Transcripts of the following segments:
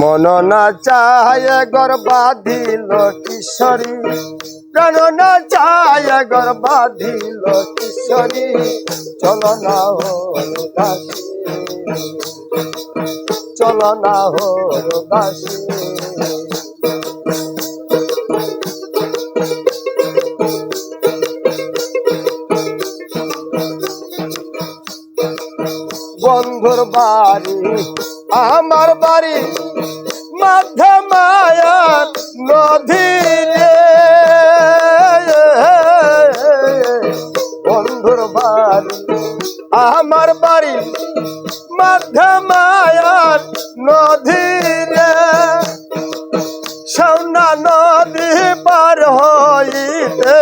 মন না চায় গর্বাধিল কিশোরী। প্রাণ না চায় গর্বাধিল কিশোরী। চল না হো দাসী। চল না হো দাসী। বন্ধুর বাড়ি আমার বাড়ি মাধ্যে মায়ার নদীরে বন্ধুর বাড়ি, আমার বাড়ি মাধ্যে মায়ার নদীরে সৌনা নদী পার হইতে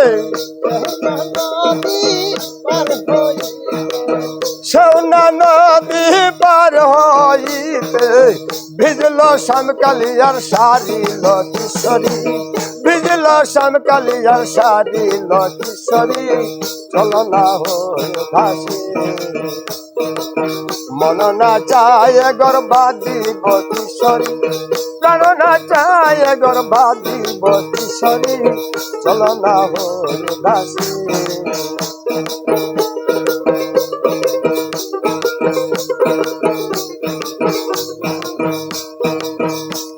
সৌনা নদী পার হইতে ভিজল শ্যামকালিয়ার শাড়ি লকিশরী ভিজল শ্যামকালিয়ার শাড়ি লকিশরী চল না হো ভাসি। মন না চায় গর্বাদি বকিশরী প্রাণ না চায় গর্বাদি বকিশরী চল না হো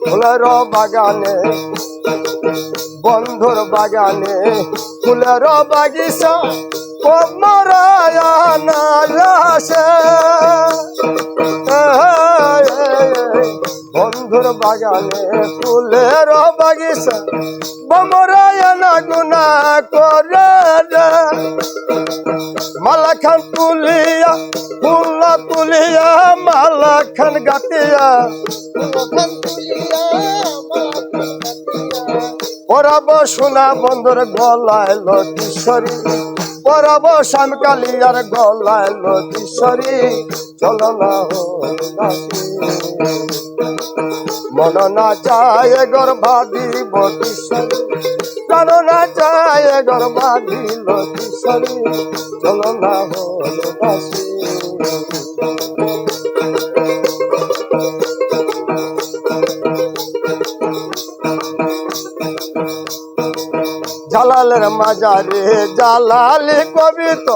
ফুলের বাগানে বন্ধুর বাগানে ফুলের বাগিচা না বন্ধুর বাগানে ফুলের বাগিচা বমরায়না গুনা করে। মালা তুলিয়া ফুল্লা তুলিয়া মালা গাতিয়া পরাব সোনা বন্ধুর গলায় লতিশ্বরী পরাব শ্যামকালিয়ার গলায় লতিশ্বরী চল না হো দাসী। মন না চায় গর্ভাদি বতিশ্বরী প্রাণ না চায় গর্ভাদি লতিশ্বরী চল না হো দাসী জালালের মাজারে জালালি কবিত।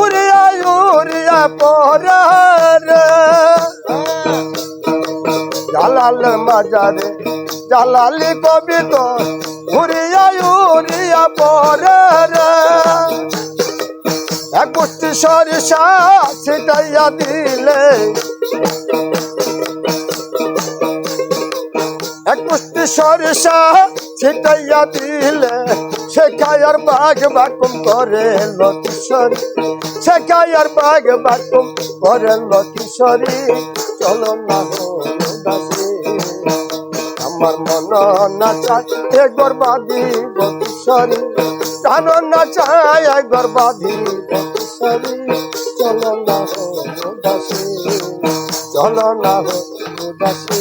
উড়িয়া উড়িয়া পরে জালালের মাজারে, জালালি কবিত উড়িয়া উড়িয়া পরে রে। এক সরিষা ছিটাইয়া দিলে। এক সরিষা ছিটাইয়া দিলে সে খায়ার বাঘ বাকুম করে লকিশরী সে খায়ার বাঘ বাকুম করে লকিশরী চলো না আমার মন না চায় এ গর্বাদি বকিশরী কান না চায় এ গর্বাদি বকিশরী চলো না হো দাসী চলো না হো দাসী